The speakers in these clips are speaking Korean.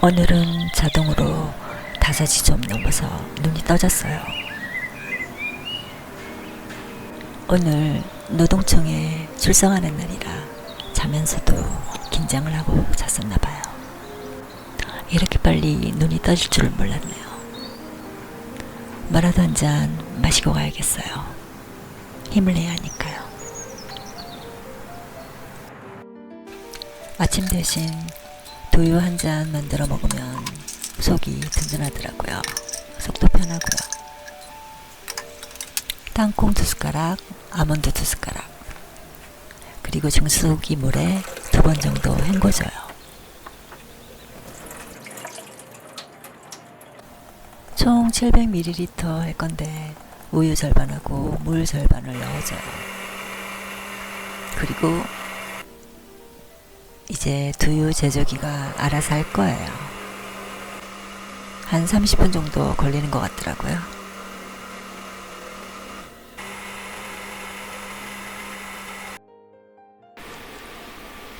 오늘은 자동으로 5시 좀 넘어서 눈이 떠졌어요. 오늘 노동청에 출석하는 날이라 자면서도 긴장을 하고 잤었나 봐요. 이렇게 빨리 눈이 떠질 줄은 몰랐네요. 뭐라도 한 잔 마시고 가야겠어요. 힘을 내야 하니까요. 아침 대신 두유 한 잔 만들어 먹으면 속이 든든하더라고요. 속도 편하고요. 땅콩 두 숟가락, 아몬드 두 숟가락, 그리고 증수기 물에 두 번 정도 헹궈줘요. 총 700ml 할 건데 우유 절반하고 물 절반을 넣어줘요. 그리고 이제 두유 제조기가 알아서 할 거예요. 한 30분 정도 걸리는 것 같더라고요.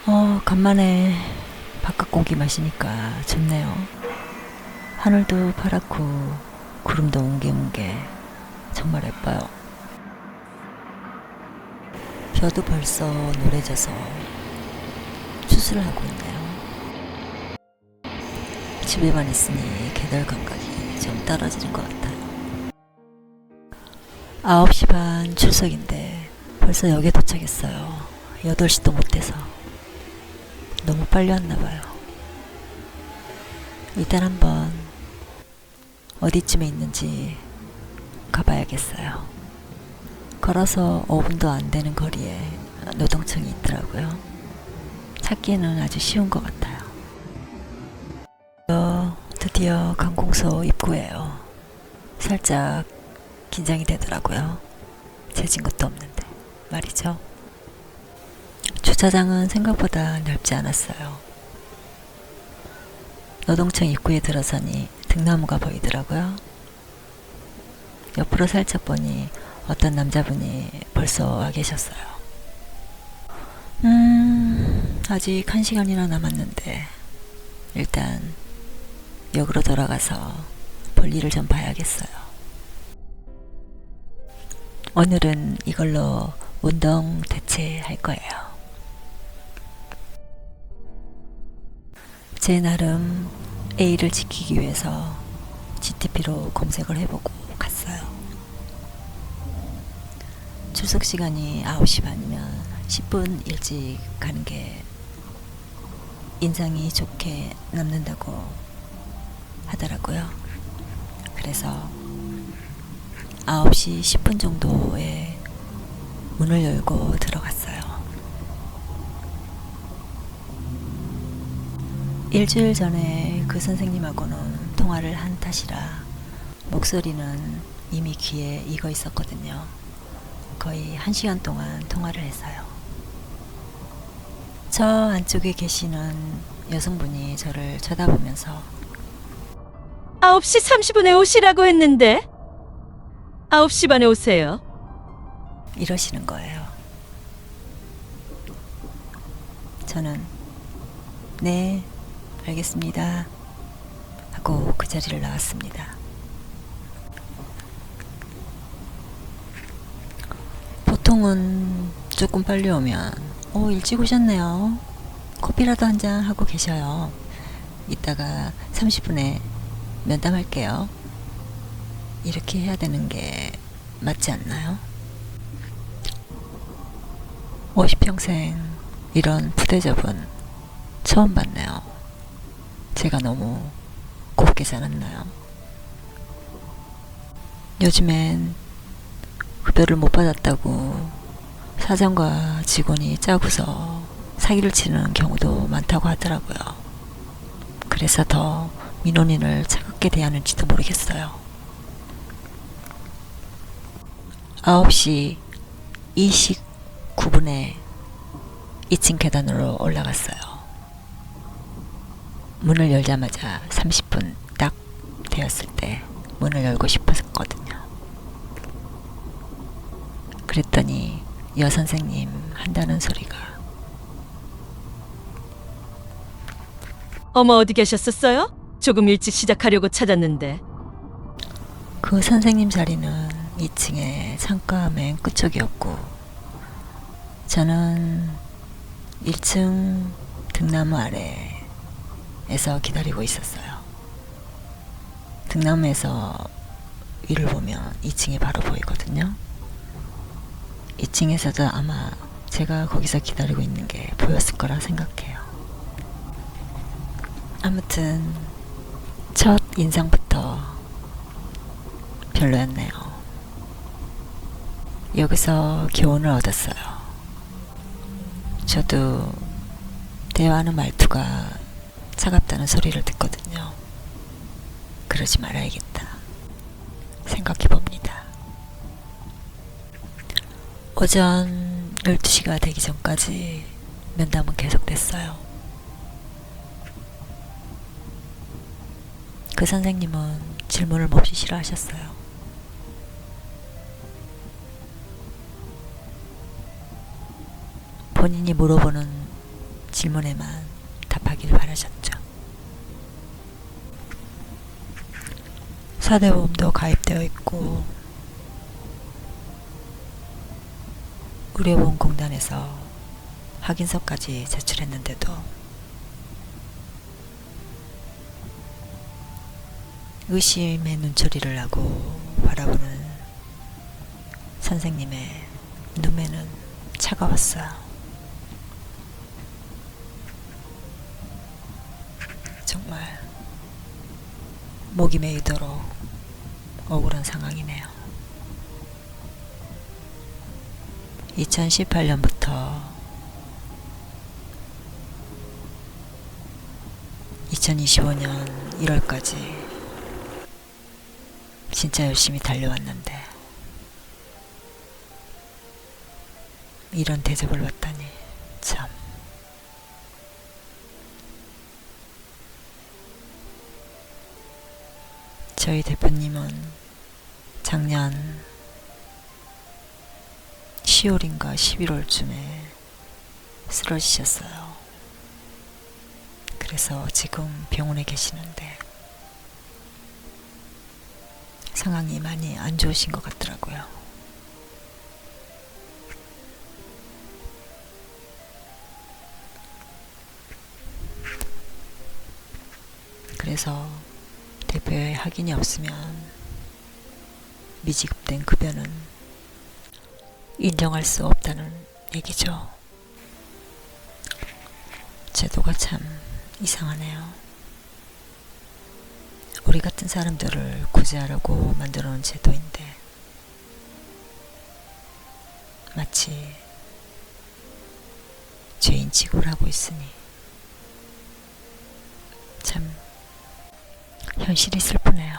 어, 간만에 바깥 공기 마시니까 좋네요. 하늘도 파랗고 구름도 웅게웅게 정말 예뻐요. 벼도 벌써 노래져서 추수를 하고 있네요. 집에만 있으니 계절 감각이 좀 떨어지는 것 같아요. 9시 반 출석인데 벌써 역에 도착했어요. 8시도 못 돼서. 너무 빨리 왔나 봐요. 일단 한번 어디쯤에 있는지 가봐야겠어요. 걸어서 5분도 안 되는 거리에 노동청이 있더라고요. 찾기는 아주 쉬운 것 같아요. 어, 드디어 관공서 입구예요. 살짝 긴장이 되더라고요. 재진 것도 없는데 말이죠. 주차장은 생각보다 넓지 않았어요. 노동청 입구에 들어서니 등나무가 보이더라고요. 옆으로 살짝 보니 어떤 남자분이 벌써 와 계셨어요. 음, 아직 한 시간이나 남았는데, 일단, 역으로 돌아가서 볼일을 좀 봐야겠어요. 오늘은 이걸로 운동 대체할 거예요. 제 나름 A를 지키기 위해서 GTP로 검색을 해보고 갔어요. 출석 시간이 9시 반이면 10분 일찍 가는 게 인상이 좋게 남는다고 하더라고요. 그래서 9시 10분 정도에 문을 열고 들어갔어요. 일주일 전에 그 선생님하고는 통화를 한 탓이라 목소리는 이미 귀에 익어 있었거든요. 거의 한 시간 동안 통화를 했어요. 저 안쪽에 계시는 여성분이 저를 쳐다보면서 9시 30분에 오시라고 했는데 9시 반에 오세요. 이러시는 거예요. 저는 네, 알겠습니다. 하고 그 자리를 나왔습니다. 보통은 조금 빨리 오면 오 일찍 오셨네요. 커피라도 한 잔 하고 계셔요. 이따가 30분에 면담할게요. 이렇게 해야 되는 게 맞지 않나요? 50평생 이런 부대접은 처음 봤네요. 제가 너무 곱게 살았나요? 요즘엔 급여를 못 받았다고 사장과 직원이 짜고서 사기를 치는 경우도 많다고 하더라고요. 그래서 더 민원인을 차갑게 대하는지도 모르겠어요. 9시 29분에 2층 계단으로 올라갔어요. 문을 열자마자 30분 딱 되었을 때 문을 열고 싶었거든요. 그랬더니 여선생님 한다는 소리가 어머 어디 계셨었어요? 조금 일찍 시작하려고 찾았는데. 그 선생님 자리는 2층에 창가 맨 끝쪽이었고 저는 1층 등나무 아래에서 기다리고 있었어요. 등나무에서 위를 보면 2층이 바로 보이거든요. 2층에서도 아마 제가 거기서 기다리고 있는 게 보였을 거라 생각해요. 아무튼 첫 인상부터 별로였네요. 여기서 교훈을 얻었어요. 저도 대화하는 말투가 차갑다는 소리를 듣거든요. 그러지 말아야겠다. 생각해 봅니다. 오전 12시가 되기 전까지 면담은 계속됐어요. 그 선생님은 질문을 몹시 싫어하셨어요. 본인이 물어보는 질문에만 답하기를 바라셨죠. 사대보험도 가입되어 있고 의료보험공단에서 확인서까지 제출했는데도 의심의 눈초리를 하고 바라보는 선생님의 눈에는 차가웠어요. 정말 목이 메이도록 억울한 상황이네요. 2018년부터 2025년 1월까지 진짜 열심히 달려왔는데 이런 대접을 받다니 참. 저희 대표님은 작년 10월인가 11월쯤에 쓰러지셨어요. 그래서 지금 병원에 계시는데 상황이 많이 안 좋으신 것 같더라고요. 그래서 대표의 확인이 없으면 미지급된 급여는 인정할 수 없다는 얘기죠. 제도가 참 이상하네요. 우리 같은 사람들을 구제하려고 만들어 놓은 제도인데 마치 죄인 취급을 하고 있으니 참 현실이 슬프네요.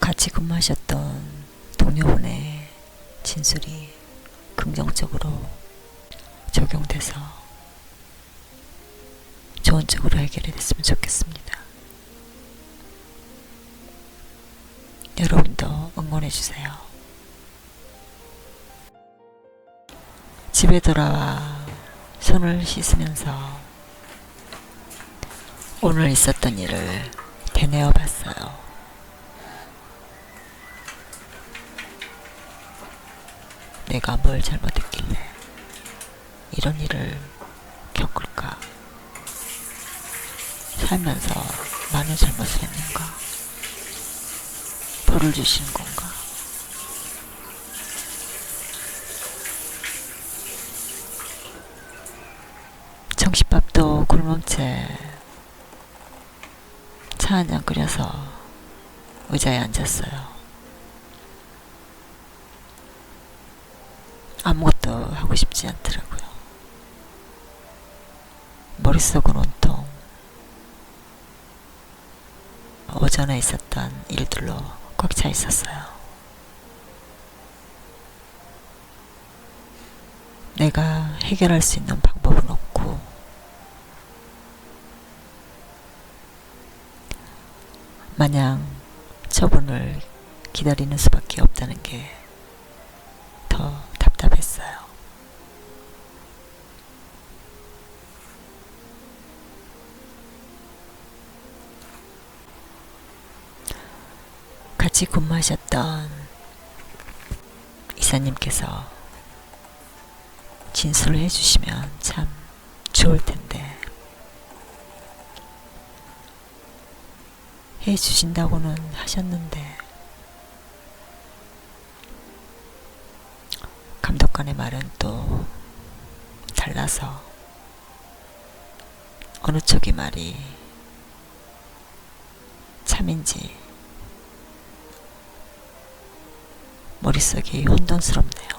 같이 근무하셨던 진술이 긍정적으로 적용돼서 좋은 쪽으로 해결이 됐으면 좋겠습니다. 여러분도 응원해주세요. 집에 돌아와 손을 씻으면서 오늘 있었던 일을 되뇌어 봤어요. 내가 뭘 잘못했길래 이런 일을 겪을까? 살면서 많은 잘못을 했는가? 벌을 주시는 건가? 정신밥도 굶은 채 차 한 잔 끓여서 의자에 앉았어요. 아무것도 하고 싶지 않더라고요. 머릿속은 온통 오전에 있었던 일들로 꽉 차 있었어요. 내가 해결할 수 있는 방법은 없고, 마냥 처분을 기다리는 수밖에 없다는 게 더 답답했어요. 같이 근무하셨던 이사님께서 진술을 해주시면 참 좋을 텐데. 해주신다고는 하셨는데 감독관의 말은 또 달라서 어느 쪽의 말이 참인지 머릿속이 혼돈스럽네요.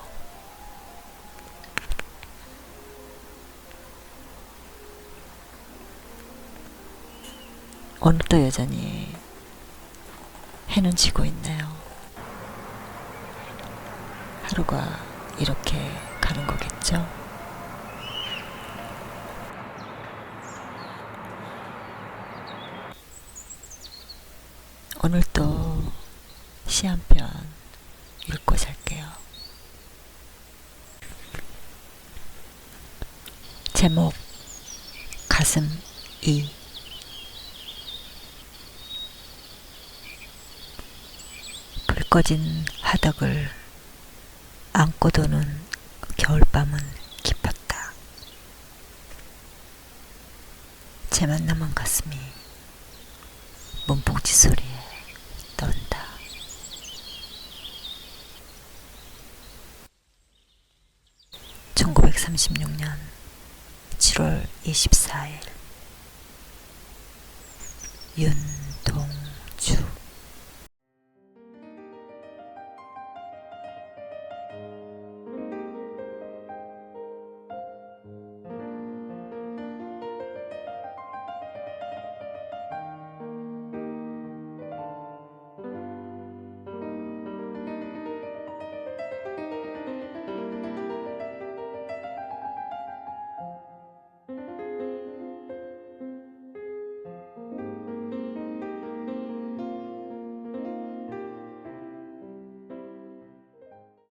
오늘도 여전히 해는 지고 있네요. 하루가 이렇게 가는 거겠죠? 오늘도 시 한편 읽고 잘게요. 제목 가슴 이불 꺼진 화덕을 안고 도는 겨울밤은 깊었다. 제 만 남은 가슴이 문봉지 소리에 떤다. (1936년 7월 24일) 윤